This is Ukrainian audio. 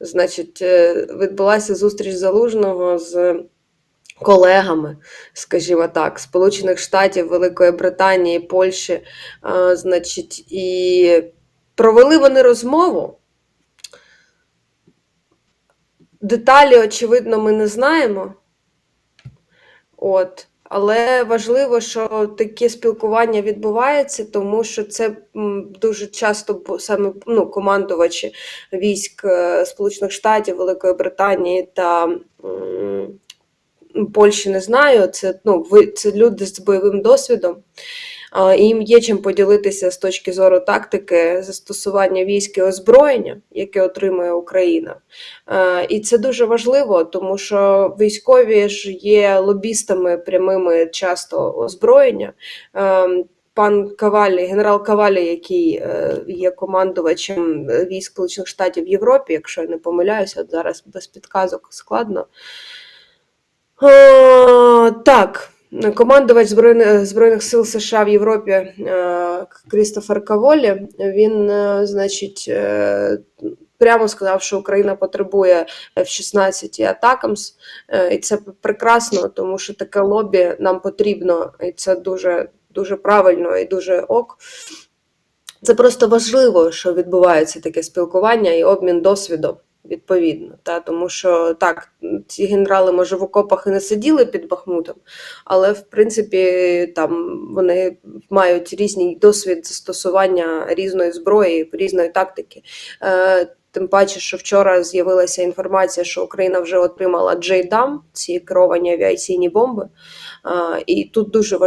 Значить, е, відбулася зустріч залужного з колегами, скажімо так, Сполучених Штатів, Великої Британії, Польщі. Е, Значить, і провели вони розмову. Деталі, очевидно, ми не знаємо. От. Але важливо, що таке спілкування відбувається, тому що це дуже часто саме ну, командувачі військ е, Сполучених Штатів, Великої Британії та Польщі не знаю. Це, ну, ви, це люди з бойовим досвідом. Їм є чим поділитися з точки зору тактики застосування військ і озброєння, яке отримує Україна. І це дуже важливо, тому що військові ж є лобістами прямими часто озброєння. Пан Кавалі, генерал Кавалі, який е, є командувачем військ Сполучених Штатів в Європі, якщо я не помиляюся, зараз без підказок складно. Е, так, командувач Збройних, Збройних сил США в Європі е, Крістофер Каволі, він, е, значить, е, прямо сказав, що Україна потребує F-16 і Атакамс, е, і це прекрасно, тому що таке лобі нам потрібно, і це дуже, дуже правильно і дуже ок. Це просто важливо, що відбувається таке спілкування і обмін досвідом. Відповідно, та тому що так, ці генерали, може, в окопах і не сиділи під Бахмутом, але в принципі там вони мають різний досвід застосування різної зброї, різної тактики. Е, Тим паче, що вчора з'явилася інформація, що Україна вже отримала Джейдам, ці керовані авіаційні бомби. Е, І тут дуже важливо.